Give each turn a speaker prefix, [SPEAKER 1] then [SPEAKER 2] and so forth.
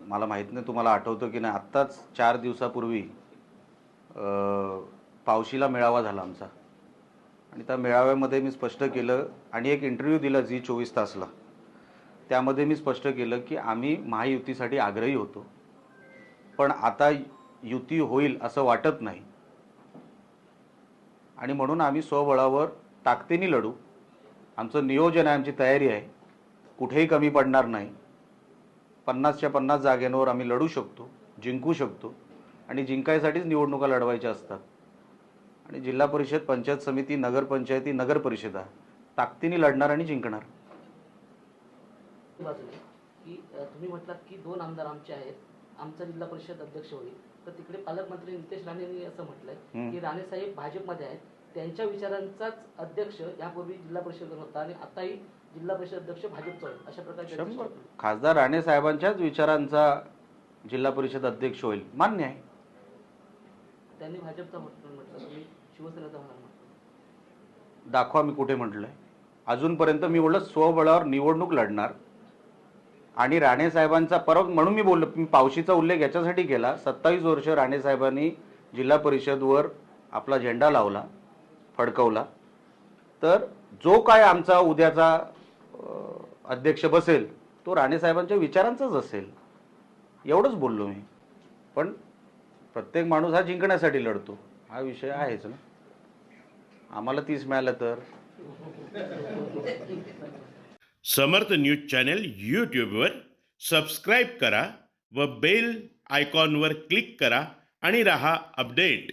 [SPEAKER 1] मला माहीत नाही तुम्हाला आठवतं की नाही आत्ताच चार दिवसापूर्वी पावशीला मेळावा झाला आमचा. आणि त्या मेळाव्यामध्ये मी स्पष्ट केलं आणि एक इंटरव्ह्यू दिला जी चोवीस तासला. त्यामध्ये मी स्पष्ट केलं की आम्ही महायुतीसाठी आग्रही होतो. पण आता युती होईल असं वाटत नाही. आणि म्हणून आम्ही स्वबळावर ताकदीने लढू. आमचं नियोजन आहे आमची तयारी आहे. कुठेही कमी पडणार नाही. पन्नासच्या पन्नास जागेंवर आम्ही लढू शकतो जिंकू शकतो आणि जिंकायसाठीच निवडणुका लढवायच्या असतात. आणि जिल्हा परिषद पंचायत समिती नगरपंचायती नगर परिषदा ताकदीने लढणार आणि जिंकणार.
[SPEAKER 2] की तुम्ही म्हटलात की दोन आमदार आमचे आहेत. आमचा जिल्हा परिषद अध्यक्ष होईल. तर तिकडे पालकमंत्री नितेश राणेंनी असं म्हटलंय. की राणे साहेब भाजपमध्ये आहेत. त्यांच्या विचारांचाच अध्यक्ष यापूर्वी जिल्हा परिषद होता आणि आताही जिल्हा परिषद अध्यक्ष भाजपचा होईल अशा प्रकारचे
[SPEAKER 1] खासदार राणे साहेबांच्याच विचारांचा जिल्हा परिषद अध्यक्ष होईल मान्य आहे.
[SPEAKER 2] त्यांनी भाजपचा म्हटलं म्हटलं तुम्ही शिवसेनेचा म्हटलं.
[SPEAKER 1] दाखवा मी कुठे म्हटलंय. अजूनपर्यंत मी बोललो स्वबळावर निवडणूक लढणार. आणि राणे साहेबांचा परत म्हणून मी बोललो मी पावशीचा उल्लेख याच्यासाठी केला. सत्तावीस वर्ष राणे साहेबांनी जिल्हा परिषदवर आपला झेंडा लावला. फडकवला. तर जो काय आमचा उद्याचा अध्यक्ष बसेल तो राणेसाहेबांच्या विचारांचाच असेल. एवढंच बोललो मी. पण प्रत्येक माणूस हा जिंकण्यासाठी लढतो. हा विषय आहेच ना. आम्हाला तीस मिळालं तर.
[SPEAKER 3] समर्थ न्यूज चॅनल यूट्यूबवर सबस्क्राईब करा व बेल आयकॉनवर क्लिक करा आणि रहा अपडेट.